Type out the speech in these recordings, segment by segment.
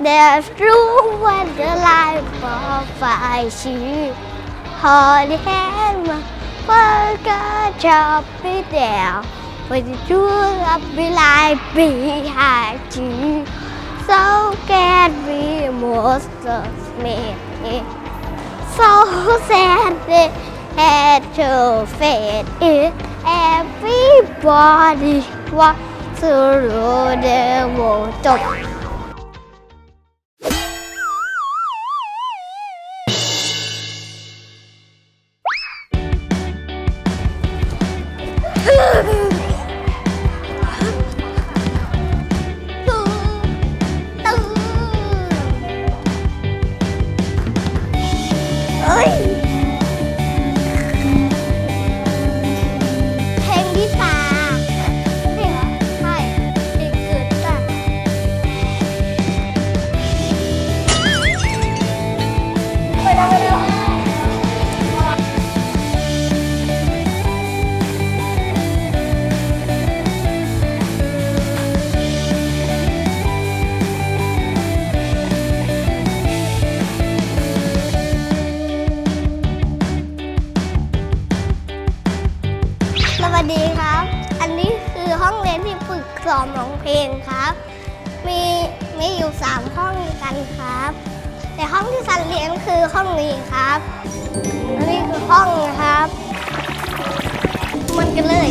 There's room when the life of I see. Hold hand burger chop it down With the true up be like behind you So can be most of me. So sad they had to fade it. Everybody wants to know the most วัสดีครับ อันนี้คือห้องเรียนที่ฝึกซ้อมร้องเพลงครับ มีมีอยู่ 3 ห้องด้วยกันครับ แต่ห้องที่สันเรียนคือห้องนี้ครับ อันนี้คือห้องนะครับ มันกันเลย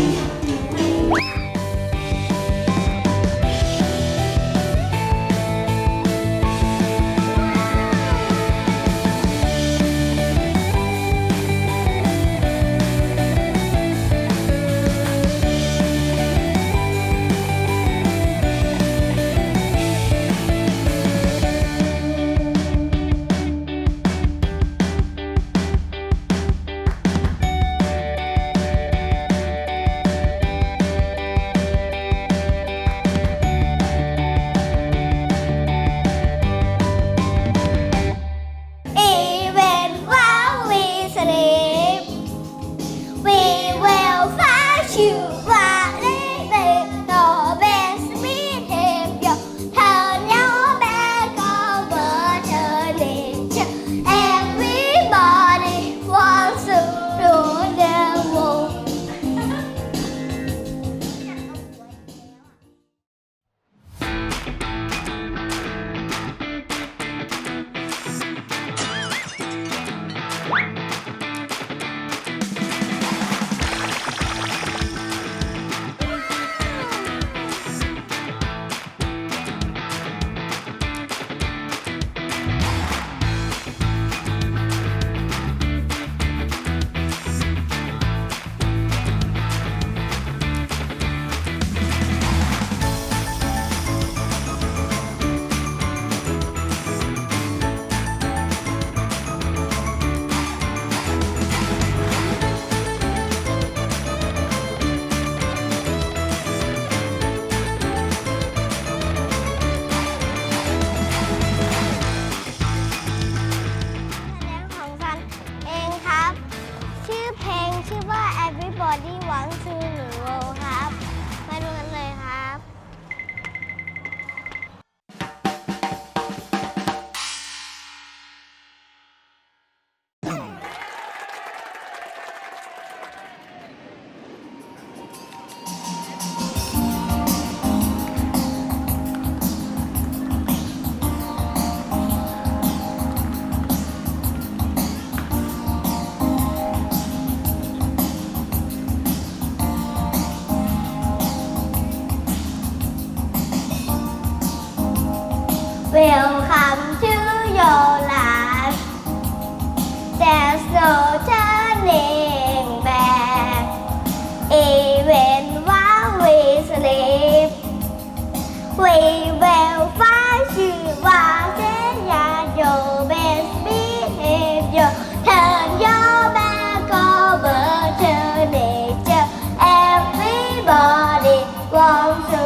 we will find you watching at your best behavior. Turn your back over to nature. Everybody wants to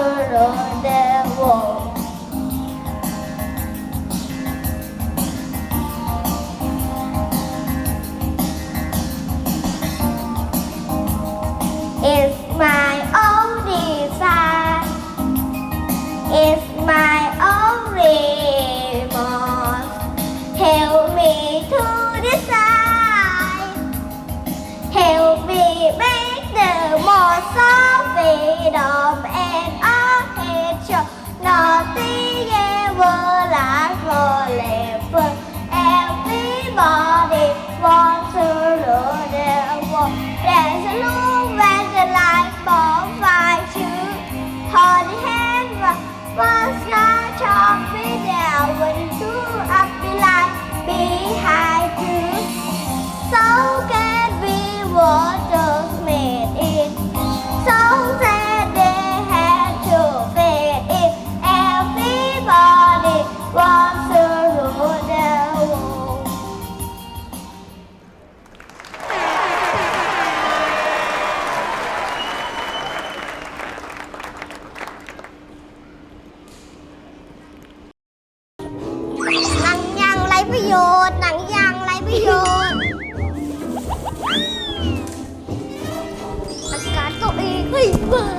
Adam and I had you. nothing. อาการตัวเองเฮ้ยเบื่อ